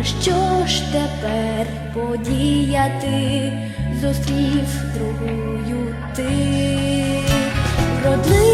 Та що ж тепер подіяти зустрів другою ти? Родив